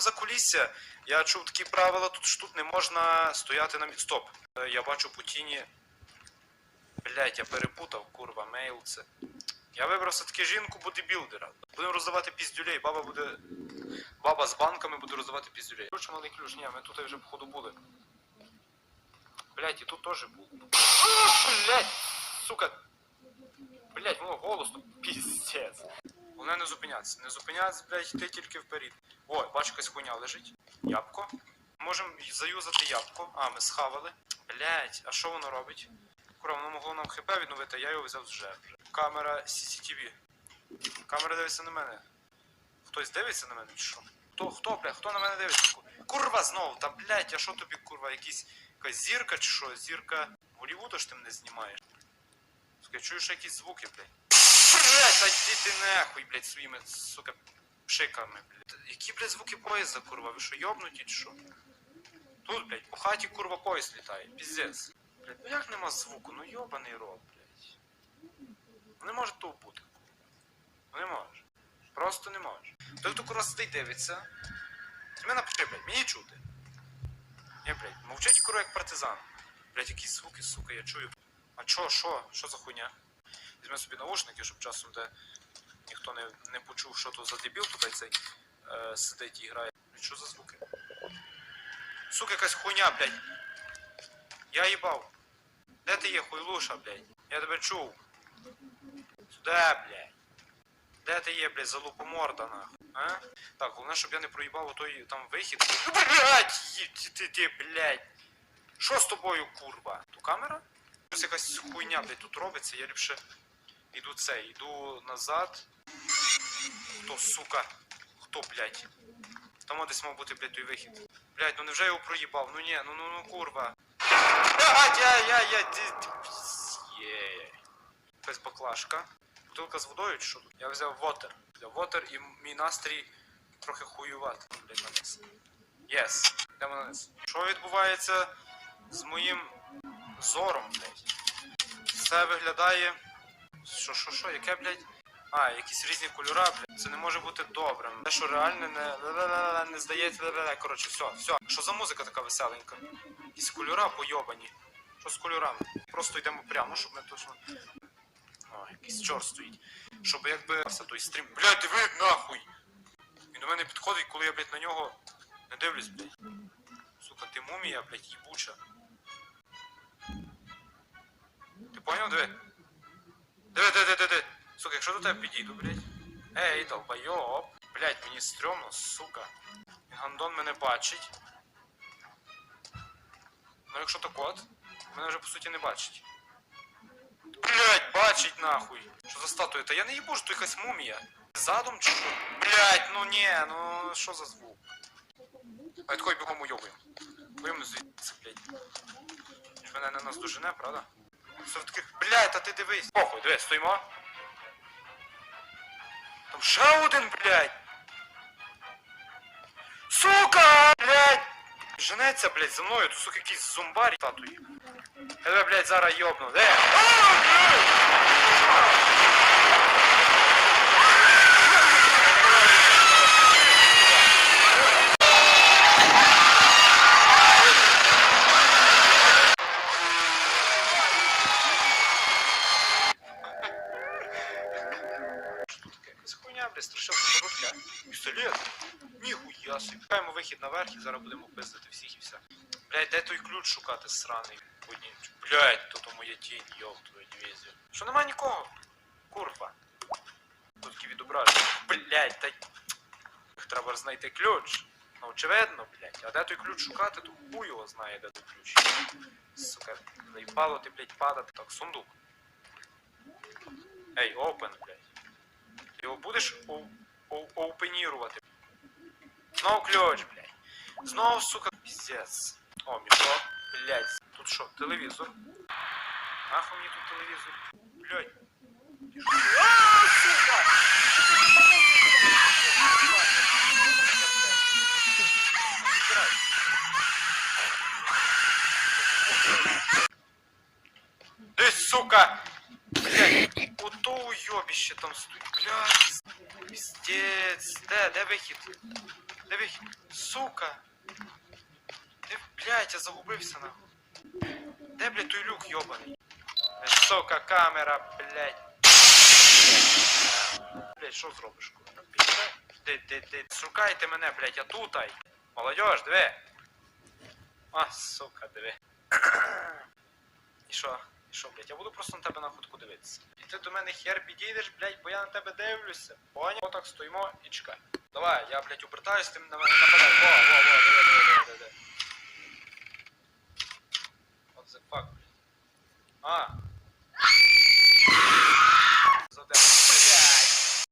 в закулісся. Я чув такі правила, тут ж тут не можна стояти на мі- Стоп. Е, Я бачу по. Блять, я перепутав, курва, мейл це. Я вибрав все-таки жінку бодибілдера. Будемо роздавати піздюлей, баба буде. Баба з банками буде роздавати піздюлей. Ключ, малий ключ, ні, ми тут вже походу були. Блять, і тут теж був. Блять, сука. Блять, воно голосно. Піздець. Головне не зупинятися. Не зупинятися, блять, йти тільки вперед. О, бачу, якась хуйня лежить. Ябко. Можемо заюзати ябко. А, ми схавали. Блять, а що воно робить? Кура, воно могло нам хп відновити, а я його взяв вже. Камера CCTV. Камера дивиться на мене. Хтось дивиться на мене чи що? Хто, хто, бля, хто на мене дивиться? Курва знову, та блять, а що тобі, курва, якісь якась зірка чи що? Зірка Голівуда ж ти мене знімаєш. Сука, що якісь звуки, блядь. Блять, та йди ти нахуй, блядь, своїми, сука, пшиками, блядь. Які, блядь, звуки поїзда, курва? Ви що, йобнуті чи що? Тут, блядь, по хаті, курва, поїзд літає, піздець. Блядь, ну як нема звуку? Ну йобаний рот, блядь. Ну не може того бути. Ну не може. Просто не може. Той, хто курва сидить дивиться. Мене напиши, блядь, мені чути. Ні, блядь, мовчить курва як партизан. Блядь, якісь звуки, сука, я чую. А чо, що? Що за хуйня? Візьми собі наушники, щоб часом де ніхто не, не почув, що то за дебіл тут цей е, сидить і грає. Що за звуки? Сука, якась хуйня, блядь. Я їбав. Де ти є, хуйлуша, блядь? Я тебе чув. Сюди, блядь. Де ти є, блядь, залупоморда, нахуй? А? Так, головне, щоб я не проїбав отой там вихід. Ну, блядь, ї- ти, ти, блядь. Що з тобою, курва? Ту камера? Щось якась хуйня, блядь, тут робиться, я ліпше іду це, іду назад. Хто, сука? Хто, блядь? Там десь мав бути, блядь, той вихід. Блядь, ну невже я його проїбав? Ну ні, ну ну ну курва. Блядь, я, я, я, ді- Є. Якась баклажка. Бутилка з водою чи що? Я взяв вотер. Взяв вотер і мій настрій трохи хуювати. Блядь, на низ. Єс. Йдемо на низ. Що відбувається з моїм зором, блядь? Все виглядає. Що, що, що, яке, блядь? А, якісь різні кольора, блядь. Це не може бути добрим. Те, що реально не. не здається. Коротше, все, все. Що за музика така веселенька? Якісь кольора пойобані. Що з кольорами? Просто йдемо прямо, щоб ми точно. О, якийсь чорт стоїть. Щоб якби той стрім. Блядь, диви нахуй! Він до мене підходить, коли я, блядь, на нього не дивлюсь, блядь. Сука, ти мумія, блядь, їбуча. Ти поняв, диви? Диви, диви, диви, якщо до тебе підійду, блядь. Ей, долбайоб. Блядь, мені стрьомно, сука. Гандон мене бачить. Ну якщо так от, мене вже по суті не бачить. Блять, бачить нахуй. Що за статуя? Та я не їбу, що то якась мумія. Задум чи що? Блять, ну ні, ну що за звук? А такой бігом уйобуємо. Будемо звідси, блять. Ж мене не наздожене, правда? Все в таких. Блять, та ти дивись. Похуй, дивись, стоїмо. Ще блять. Сука! Блять! Женеться, блять, за мною, тут, сука, якийсь зомбарь статуї. Я блядь, зараз йобну. Де? А, тут Якась хуйня, блядь, страшилка рушля. Пістолет. Ніхуя собі. Шукаємо вихід наверх і зараз будемо пиздити всіх і все. Блядь, де той ключ шукати сраний? Одні. Блядь, тут моя тінь, йоб твою дивізію. Що нема нікого? Курва. Тут такі відображення. Блядь, та Треба знайти ключ. Ну, очевидно, блядь. А де той ключ шукати, то хуй його знає, де той ключ. Сука, заїбало ти, блядь, падати. Так, сундук. Ей, опен, блядь. Ти його будеш оу- оу- оупенірувати? Знову ключ, блядь. Знову, сука, піздець. О, мішок. Блядь. Тут що, телевізор? Нахуй мені тут телевізор? Блядь. Ти що? А, сука! Забирай. Ты, сука! Блядь, там стоїть. Блядь, пиздец. Де, де вихід? Де вихід? Сука! Де, блядь, я загубився нахуй. Де, блядь, той люк йобаний? Сука, камера, блядь. Блядь, що зробиш? Ти, ти, ти, шукайте мене, блядь, я тутай. Молодежь, диви. А, сука, диви. І що? І що, блядь, я буду просто на тебе на ходку дивитися. І ти до мене хер підійдеш, блядь, бо я на тебе дивлюся. Поняв? Отак стоїмо і чекай. Давай, я, блядь, обертаюсь, ти на мене нападай.